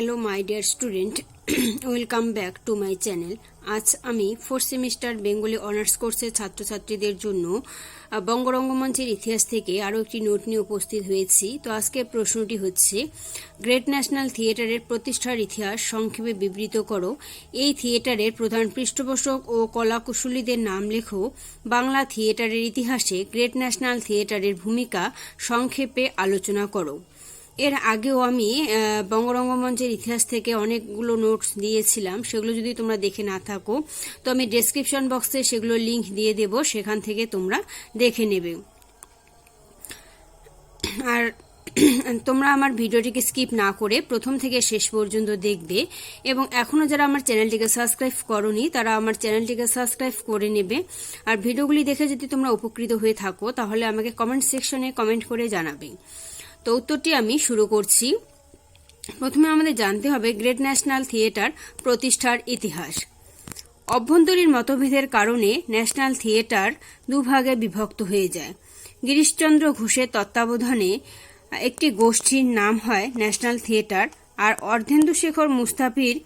Hello my dear student welcome back to my channel আজ আমি fourth semester Bengali honours কোর্সের ছাত্রছাত্রীদের জন্য বঙ্গরঙ্গমঞ্চের ইতিহাস থেকে আরও একটি নোট নিয়ে উপস্থিত হয়েছি। তো আজকের প্রশ্নটি হচ্ছে গ্রেট ন্যাশনাল থিয়েটারের প্রতিষ্ঠার ইতিহাস সংক্ষেপে বিবৃত করো। এই থিয়েটারের প্রধান পৃষ্ঠপোষক ও কলাকুশলীদের নাম লেখো। বাংলা থিয়েটারের ইতিহাসে গ্রেট ন্যাশনাল থিয়েটারের ভূমিকা সংক্ষেপে আলোচনা করো। এর আগেও আমি বঙ্গরঙ্গমঞ্চের ইতিহাস থেকে অনেকগুলো নোটস দিয়েছিলাম, সেগুলো যদি তোমরা দেখে না থাকো, তো আমি ডেসক্রিপশন বক্সে সেগুলো লিংক দিয়ে দেব, সেখান থেকে তোমরা দেখে নেবে। আর তোমরা আমার ভিডিওটিকে স্কিপ না করে প্রথম থেকে শেষ পর্যন্ত দেখবে, এবং এখনও যারা আমার চ্যানেলটিকে সাবস্ক্রাইব করনি, তারা আমার চ্যানেলটিকে সাবস্ক্রাইব করে নেবে। আর ভিডিওগুলি দেখে যদি তোমরা উপকৃত হয়ে থাকো, তাহলে আমাকে কমেন্ট সেকশনে কমেন্ট করে জানাবে। তো উত্তরটি আমি শুরু করছি। প্রথমে আমাদের জানতে হবে গ্রেট ন্যাশনাল থিয়েটার প্রতিষ্ঠার ইতিহাস। অভ্যন্তরীণ মতভেদের কারণে ন্যাশনাল থিয়েটার দুভাগে বিভক্ত হয়ে যায়। গিরিশচন্দ্র ঘোষের তত্ত্বাবধানে একটি গোষ্ঠীর নাম হয় ন্যাশনাল থিয়েটার আর অর্ধেন্দু শেখর মুস্তাফির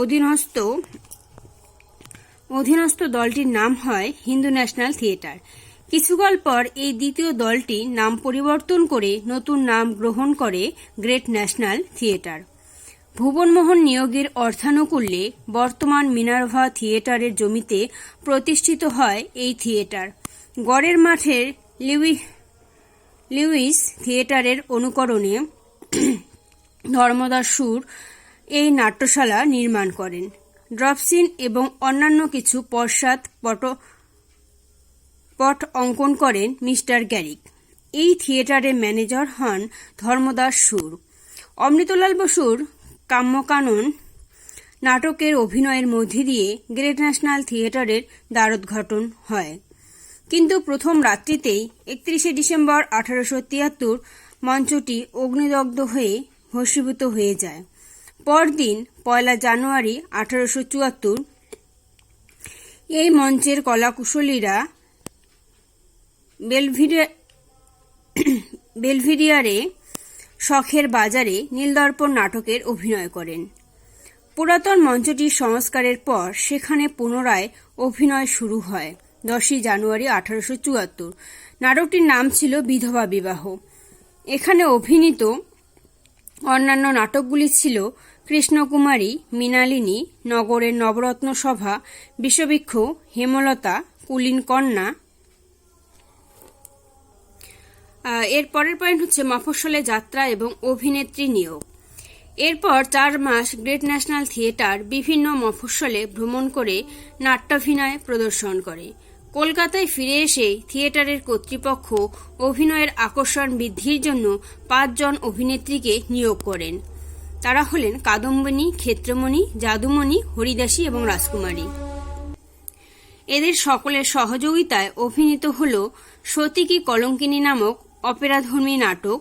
অধীনস্থ অধীনস্থ দলটির নাম হয় হিন্দু ন্যাশনাল থিয়েটার। কিছুকাল পর এই দ্বিতীয় দলটি নাম পরিবর্তন করে নতুন নাম গ্রহণ করে গ্রেট ন্যাশনাল থিয়েটার। ভুবনমোহন নিয়োগের অর্থানুকূল্যে বর্তমান মিনার্ভা থিয়েটারের জমিতে প্রতিষ্ঠিত হয় এই থিয়েটার। গড়ের মাঠের লিউই, লিউইস থিয়েটারের অনুকরণে ধর্মদাস সুর এই নাট্যশালা নির্মাণ করেন। ড্রপসিন এবং অন্যান্য কিছু পশ্চাৎ পট পট অঙ্কন করেন মিস্টার গ্যারিক। এই থিয়েটারের ম্যানেজার হন ধর্মদাস সুর। অমৃতলাল বসুর কাম্যকানন নাটকের অভিনয়ের মধ্যে দিয়ে গ্রেট ন্যাশনাল থিয়েটারের দ্বারোদ্ঘাটন হয়। কিন্তু প্রথম রাত্রিতেই একত্রিশে ডিসেম্বর আঠারোশো তিয়াত্তর মঞ্চটি অগ্নিদগ্ধ হয়ে ভস্মীভূত হয়ে যায়। পরদিন পয়লা জানুয়ারি আঠারোশো চুয়াত্তর এই মঞ্চের কলাকুশলীরা বেলভিডিয়া বেলভিডিয়ারে শখের বাজারে নীলদর্পণ নাটকের অভিনয় করেন। পুরাতন মঞ্চটির সংস্কারের পর সেখানে পুনরায় অভিনয় শুরু হয়, দশই জানুয়ারি আঠারোশো চুয়াত্তর। নাটকটির নাম ছিল বিধবা বিবাহ। এখানে অভিনীত অন্যান্য নাটকগুলি ছিল কৃষ্ণকুমারী মৃণালিনী নগরের নবরত্ন সভা বিশ্ববৃক্ষ হেমলতা, কুলীন কন্যা এর পরের পয়েন্ট হচ্ছে মফস্বলে যাত্রা এবং অভিনেত্রী নিয়োগ। এরপর চার মাস গ্রেট ন্যাশনাল থিয়েটার বিভিন্ন মফস্বলে ভ্রমণ করে নাট্যাভিনয় প্রদর্শন করে। কলকাতায় ফিরে এসে থিয়েটারের কর্তৃপক্ষ অভিনয়ের আকর্ষণ বৃদ্ধির জন্য পাঁচজন অভিনেত্রীকে নিয়োগ করেন। তারা হলেন কাদম্বিনী ক্ষেত্রমণি যাদুমণি হরিদাসী এবং রাজকুমারী। এদের সকলের সহযোগিতায় অভিনীত হল সতীকি কলঙ্কিনী নামক অপেরাধর্মী নাটক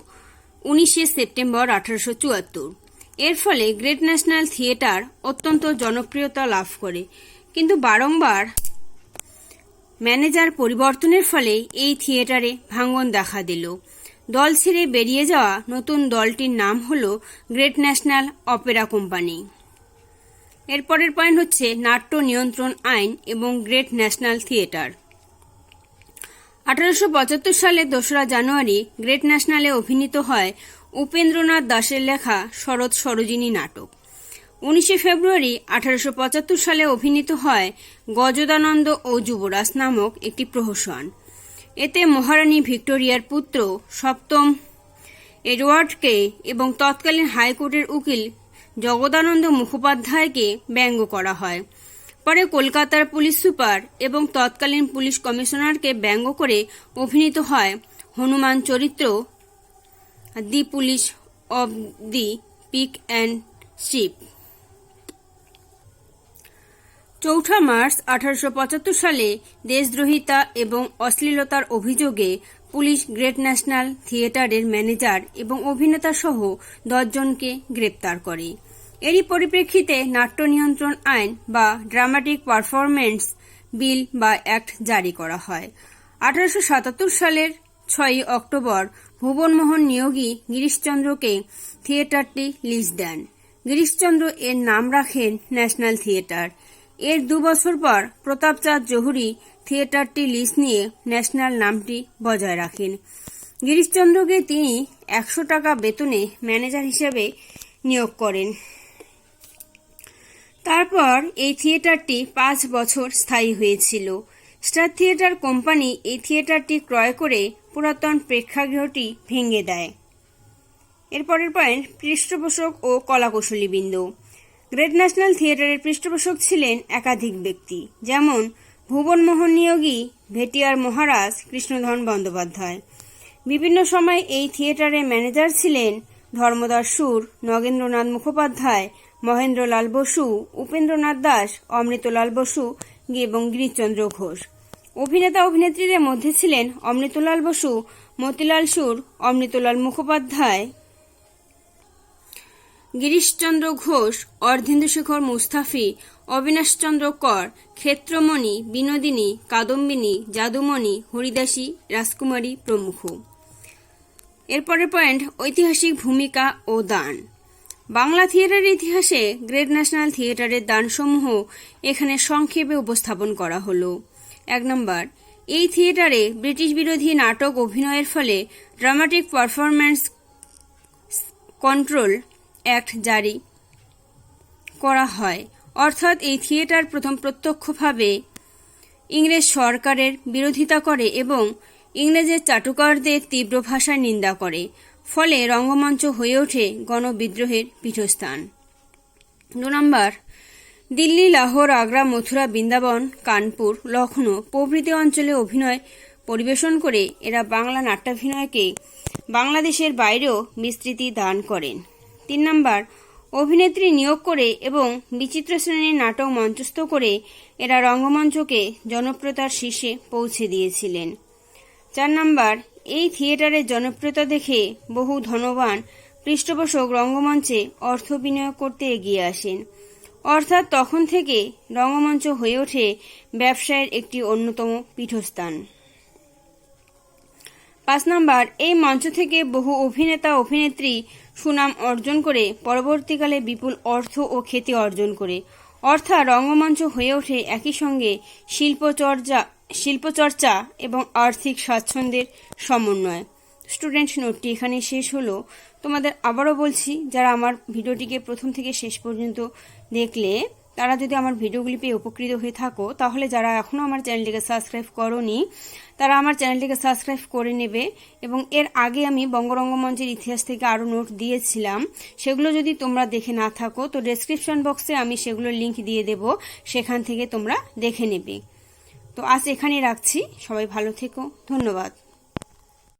উনিশে সেপ্টেম্বর আঠারোশো চুয়াত্তর। এর ফলে গ্রেট ন্যাশনাল থিয়েটার অত্যন্ত জনপ্রিয়তা লাভ করে। কিন্তু বারংবার ম্যানেজার পরিবর্তনের ফলে এই থিয়েটারে ভাঙন দেখা দিল। দল ছেড়ে বেরিয়ে যাওয়া নতুন দলটির নাম হল গ্রেট ন্যাশনাল অপেরা কোম্পানি। এরপরের পয়েন্ট হচ্ছে নাট্য নিয়ন্ত্রণ আইন এবং গ্রেট ন্যাশনাল থিয়েটার। আঠারোশো পঁচাত্তর সালে দোসরা জানুয়ারি গ্রেট ন্যাশনালে অভিনীত হয় উপেন্দ্রনাথ দাসের লেখা শরৎ সরোজিনী নাটক। উনিশে ফেব্রুয়ারি আঠারোশো পঁচাত্তর সালে অভিনীত হয় গজদানন্দ ও যুবরাজ নামক একটি প্রহসন। এতে মহারানী ভিক্টোরিয়ার পুত্র সপ্তম এডওয়ার্ডকে এবং তৎকালীন হাইকোর্টের উকিল জগদানন্দ মুখোপাধ্যায়কে ব্যঙ্গ করা হয়। পরে কলকাতার পুলিশ সুপার এবং তৎকালীন পুলিশ কমিশনারকে ব্যঙ্গ করে অভিনীত হয় হনুমান চরিত্র the police of the pig and sheep. চৌঠা মার্চ আঠারোশো পঁচাত্তর সালে দেশদ্রোহিতা এবং অশ্লীলতার অভিযোগে পুলিশ গ্রেট ন্যাশনাল থিয়েটারের ম্যানেজার এবং অভিনেতা সহ দশজনকে গ্রেপ্তার করে। এরই পরিপ্রেক্ষিতে নাট্য নিয়ন্ত্রণ আইন বা ড্রামাটিক পারফরমেন্স বিল বা অ্যাক্ট জারি করা হয়। আঠারোশো সাতাত্তর সালের ছয়ই অক্টোবর ভুবনমোহন নিয়োগী গিরিশচন্দ্রকে থিয়েটারটি লিজ দেন। গিরিশচন্দ্র এর নাম রাখেন ন্যাশনাল থিয়েটার। এর দু বছর পর প্রতাপচাঁদ জহুরি থিয়েটারটি লিজ নিয়ে ন্যাশনাল নামটি বজায় রাখেন। গিরিশচন্দ্রকে তিনি একশো টাকা বেতনে ম্যানেজার হিসেবে নিয়োগ করেন। তারপর এই থিয়েটারটি পাঁচ বছর স্থায়ী হয়েছিল। স্টার থিয়েটার কোম্পানি এই থিয়েটারটি ক্রয় করে পুরাতন প্রেক্ষাগৃহটি ভেঙে দেয়। এরপরের পয়েন্ট, পৃষ্ঠপোষক ও কলাকুশলীবৃন্দ। গ্রেট ন্যাশনাল থিয়েটারের পৃষ্ঠপোষক ছিলেন একাধিক ব্যক্তি, যেমন ভুবনমোহন নিয়োগী, ভেটিয়ার মহারাজ, কৃষ্ণধন বন্দ্যোপাধ্যায়। বিভিন্ন সময় এই থিয়েটারের ম্যানেজার ছিলেন ধর্মদাস সুর, নগেন্দ্রনাথ মুখোপাধ্যায় মহেন্দ্রলাল বসু, উপেন্দ্রনাথ দাস, অমৃতলাল বসু এবং গিরিশচন্দ্র ঘোষ। অভিনেতা অভিনেত্রীদের মধ্যে ছিলেন অমৃতলাল বসু, মতিলাল সুর, অমৃতলাল মুখোপাধ্যায়, গিরিশচন্দ্র ঘোষ অর্ধেন্দুশেখর মুস্তাফি, অবিনাশচন্দ্র কর, ক্ষেত্রমণি, বিনোদিনী, কাদম্বিনী যাদুমণি হরিদাসী, রাজকুমারী প্রমুখ। এরপরের পয়েন্ট, ঐতিহাসিক ভূমিকা ও দান। বাংলা থিয়েটারের ইতিহাসে গ্রেট ন্যাশনাল থিয়েটারের দানসমূহ এখানে সংক্ষেপে উপস্থাপন করা হলো। এক নম্বর, এই থিয়েটারে ব্রিটিশ বিরোধী নাটক অভিনয়ের ফলে ড্রামাটিক পারফরম্যান্স কন্ট্রোল অ্যাক্ট জারি করা হয়। অর্থাৎ এই থিয়েটার প্রথম প্রত্যক্ষভাবে ইংরেজ সরকারের বিরোধিতা করে এবং ইংরেজের চাটুকারদের তীব্র ভাষায় নিন্দা করে। ফলে রঙ্গমঞ্চ হয়ে ওঠে গণবিদ্রোহের পীঠস্থান। দু নম্বর, দিল্লি, লাহোর, আগ্রা, মথুরা, বৃন্দাবন, কানপুর লখনৌ প্রভৃতি অঞ্চলে অভিনয় পরিবেশন করে এরা বাংলা নাট্যাভিনয়কে বাংলাদেশের বাইরেও বিস্তৃতি দান করেন। তিন নম্বর, অভিনেত্রী নিয়োগ করে এবং বিচিত্র শ্রেণির নাটক মঞ্চস্থ করে এরা রঙ্গমঞ্চকে জনপ্রিয়তার শীর্ষে পৌঁছে দিয়েছিলেন। চার নম্বর এই থিয়েটারের জনপ্রিয়তা দেখে বহু ধনবান পৃষ্ঠপোষক রঙ্গমঞ্চে অর্থ বিনিয়োগ করতে এগিয়ে আসেন। অর্থাৎ তখন থেকে রঙ্গমঞ্চ হয়ে ওঠে ব্যবসায়ের একটি অন্যতম পীঠস্থান। পাঁচ নম্বর, এই মঞ্চ থেকে বহু অভিনেতা, অভিনেত্রী সুনাম অর্জন করে পরবর্তীকালে বিপুল অর্থ ও খ্যাতি অর্জন করে। অর্থাৎ রঙ্গমঞ্চ হয়ে ওঠে একই সঙ্গে শিল্পচর্যা, শিল্পচর্চা এবং আর্থিক স্বাচ্ছন্দ্যের সমন্বয়। স্টুডেন্ট নোটটি এখানে শেষ হলো। তোমাদের আবারও বলছি, যারা আমার ভিডিওটিকে প্রথম থেকে শেষ পর্যন্ত দেখলে তারা যদি আমার ভিডিওগুলি পেয়ে উপকৃত হয়ে থাকো, তাহলে যারা এখনও আমার চ্যানেলটিকে সাবস্ক্রাইব করনি, তারা আমার চ্যানেলটিকে সাবস্ক্রাইব করে নেবে এবং এর আগে আমি বঙ্গরঙ্গমঞ্চের ইতিহাস থেকে আরও নোট দিয়েছিলাম। সেগুলো যদি তোমরা দেখে না থাকো, তো ডেসক্রিপশন বক্সে আমি সেগুলোর লিঙ্ক দিয়ে দেব, সেখান থেকে তোমরা দেখে নেবে। তো আজ এখানেই রাখছি। সবাই ভালো থেকো। ধন্যবাদ।